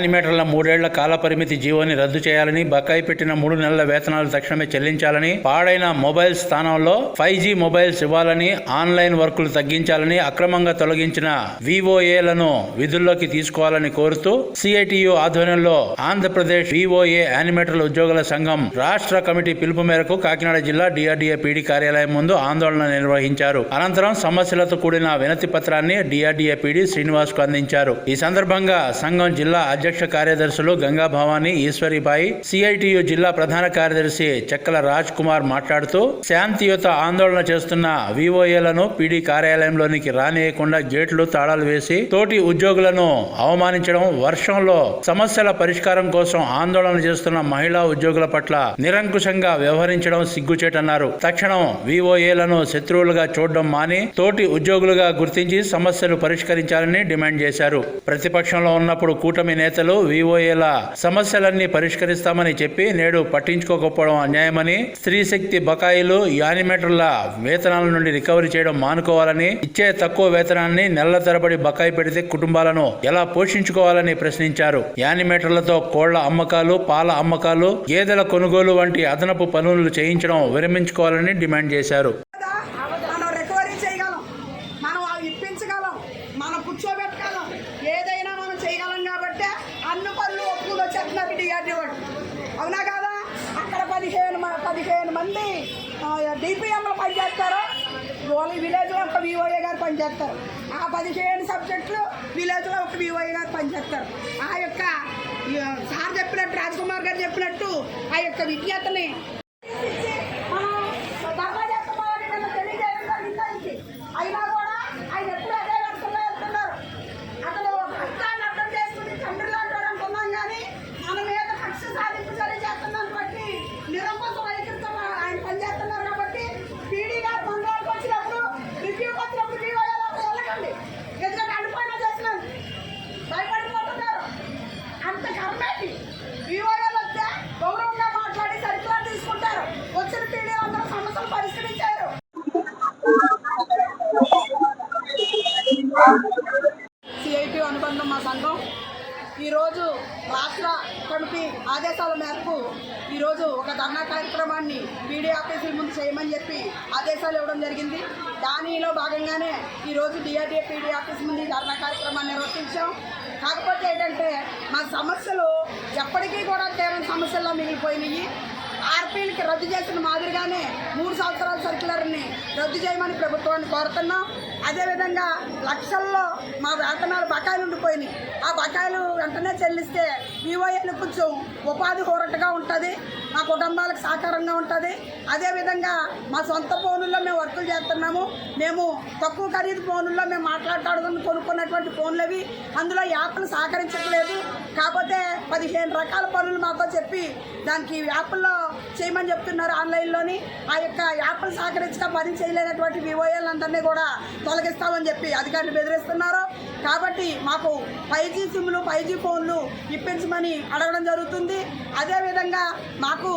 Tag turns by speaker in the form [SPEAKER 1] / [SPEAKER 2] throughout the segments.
[SPEAKER 1] యానిమేటర్ల మూడేళ్ళ కాల పరిమితి జీవోని రద్దు చేయాలని బకాయి పెట్టిన మూడు నెలల వేతనాలు తక్షణమే చెల్లించాలని పాడైన మొబైల్ స్థానంలో ఫైవ్ జీ మొబైల్స్ ఇవ్వాలని ఆన్లైన్ వర్కులు తగ్గించాలని అక్రమంగా తొలగించిన వివోఏలను విధుల్లోకి తీసుకోవాలని కోరుతూ సిఐటియు ఆధ్వర్యంలో ఆంధ్రప్రదేశ్ వివోఏ యానిమేటర్ల ఉద్యోగుల సంఘం రాష్ట్ర కమిటీ పిలుపు మేరకు కాకినాడ జిల్లా డిఆర్డీఏ పీడీ కార్యాలయం ముందు ఆందోళన నిర్వహించారు. అనంతరం సమస్యలతో కూడిన వినతి పత్రాన్ని డిఆర్డీఏ పీడీ శ్రీనివాస్కు అందించారు. ఈ సందర్భంగా సంఘం జిల్లా అధ్యక్ష కార్యదర్శులు గంగా భవానీ ఈశ్వరిబాయి సిఐటియు జిల్లా ప్రధాన కార్యదర్శి చెక్కల రాజ్ కుమార్ మాట్లాడుతూ శాంతియుత ఆందోళన చేస్తున్న వివోఏలను పీడీ కార్యాలయంలోనికి రానియకుండా గేట్లు తాళాలు వేసి తోటి ఉద్యోగులను అవమానించడం వర్షంలో సమస్యల పరిష్కారం కోసం ఆందోళన చేస్తున్న మహిళా ఉద్యోగుల పట్ల నిరంకుశంగా వ్యవహరించడం సిగ్గుచేటన్నారు. తక్షణం వివోఏలను శత్రువులుగా చూడడం మాని తోటి ఉద్యోగులుగా గుర్తించి సమస్యలు పరిష్కరించాలని డిమాండ్ చేశారు. ప్రతిపక్షంలో ఉన్నప్పుడు కూటమి నేత నేతలు వివోఏల సమస్యలన్నీ పరిష్కరిస్తామని చెప్పి నేడు పట్టించుకోకపోవడం అన్యాయమని స్త్రీ శక్తి బకాయిలు యానిమేటర్ల వేతనాల నుండి రికవరీ చేయడం మానుకోవాలని ఇచ్చే తక్కువ వేతనాన్ని నెలల తరబడి బకాయి పెడితే కుటుంబాలను ఎలా పోషించుకోవాలని ప్రశ్నించారు. యానిమేటర్లతో కోళ్ళ అమ్మకాలు పాల అమ్మకాలు గేదెల కొనుగోలు వంటి అదనపు పనులు చేయించడం విరమించుకోవాలని డిమాండ్ చేశారు
[SPEAKER 2] కదా మనం రికవరీ చేయగలం మనం అవి ఇప్పించగలం మనం కూర్చోబెట్టగలం ఏదైనా మనం చేయగలం కాబట్టి అన్ని పనులు ఒప్పులు వచ్చేస్తున్నారు వాళ్ళు. అవునా కాదా? అక్కడ పదిహేను మ- పదిహేను మంది డిపిఎంలు పనిచేస్తారు. ఓన్లీ విలేజ్లో ఒక వివోఏ గారు పనిచేస్తారు. ఆ పదిహేను సబ్జెక్టులు విలేజ్లో ఒక వివోఏ గారు పనిచేస్తారు. ఆ యొక్క సార్ చెప్పినట్టు రాజ్కుమార్ గారు చెప్పినట్టు ఆ యొక్క విద్యార్థిని సిఐటి మా సంఘం. ఈరోజు రాష్ట్ర కమిటీ ఆదేశాల మేరకు ఈరోజు ఒక ధర్నా కార్యక్రమాన్ని బీడీ ఆఫీసుల ముందు చేయమని చెప్పి ఆదేశాలు ఇవ్వడం జరిగింది. దానిలో భాగంగానే ఈరోజు డిఆర్డీఏ పీడీ ఆఫీస్ ముందు ఈ ధర్నా కార్యక్రమాన్ని నిర్వర్తించాం. కాకపోతే ఏంటంటే మా సమస్యలు ఎప్పటికీ కూడా తీరని సమస్యల్లో మిగిలిపోయినాయి. ఆర్పీలకి రద్దు చేసిన మాదిరిగానే మూడు సంవత్సరాల సర్కులర్ని రద్దు చేయమని ప్రభుత్వాన్ని కోరుతున్నాం. అదేవిధంగా లక్షల్లో మా వేతనాలు బకాయిలు ఉండిపోయినాయి. ఆ బకాయిలు వెంటనే చెల్లిస్తే వివోఏలు కొంచెం ఉపాధి హోరటగా ఉంటుంది. మా కుటుంబాలకు సహకారంగా ఉంటుంది. అదేవిధంగా మా సొంత ఫోనుల్లో మేము వర్కులు చేస్తున్నాము. మేము తక్కువ ఖరీదు ఫోనుల్లో మేము మాట్లాడుకోవడం కొనుక్కున్నటువంటి ఫోన్లు అవి. అందులో యాప్లు సహకరించట్లేదు. కాకపోతే పదిహేను రకాల పనులు మాతో చెప్పి దానికి యాప్ల్లో చేయమని చెప్తున్నారు ఆన్లైన్లోని. ఆ యొక్క యాప్లు సహకరించక పని చేయలేనటువంటి వివోఏలందరినీ కూడా తొలగిస్తామని చెప్పి అధికారులు బెదిరిస్తున్నారు. కాబట్టి మాకు ఫైవ్ జీ సిమ్లు ఫైవ్ జీ ఫోన్లు ఇప్పించమని అడగడం జరుగుతుంది. అదేవిధంగా మాకు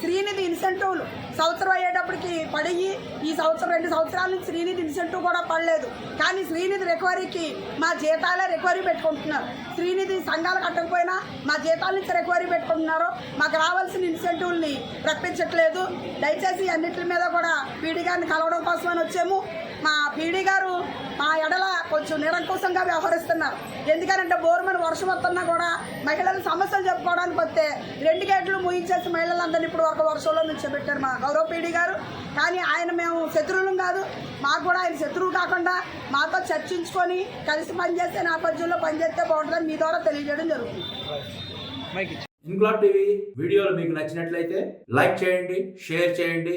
[SPEAKER 2] శ్రీనిధి ఇన్సెంటివ్లు సంవత్సరం అయ్యేటప్పటికి పడిగి ఈ సంవత్సరం రెండు సంవత్సరాల నుంచి శ్రీనిధి ఇన్సెంటివ్ కూడా పడలేదు. కానీ శ్రీనిధి రికవరీకి మా జీతాలే రికవరీ పెట్టుకుంటున్నారు. శ్రీనిధి సంఘాలు కట్టకపోయినా మా జీతాల నుంచి రికవరీ పెట్టుకుంటున్నారు. మాకు రావాల్సిన ఇన్సెంటివ్ని రప్పించట్లేదు. దయచేసి అన్నింటి మీద కూడా పీడీ గారిని కలవడం కోసమని వచ్చాము. మా పీడీ గారు మా ఎడల కొంచెం నిరంకుశంగా వ్యవహరిస్తున్నారు. ఎందుకంటే బోరుమని వర్షం వస్తున్నా కూడా మహిళలు సమస్యలు చెప్పుకోవడానికి వస్తే రెండు గేట్లు ముయించేసి మహిళలందరినీ ఇప్పుడు ఒక వర్షంలో నుంచోబెట్టారు మా గౌరవ పీడి గారు. కానీ ఆయన మేము శత్రువులం కాదు. మాకు కూడా ఆయన శత్రువు కాకుండా మాతో చర్చించుకొని కలిసి పనిచేసే నేపథ్యంలో పనిచేస్తే బాగుంటుందని మీ ద్వారా తెలియజేయడం జరుగుతుంది.
[SPEAKER 1] ఇంక్లాబ్ టీవీ వీడియోలు మీకు నచ్చినట్లయితే లైక్ చేయండి షేర్ చేయండి.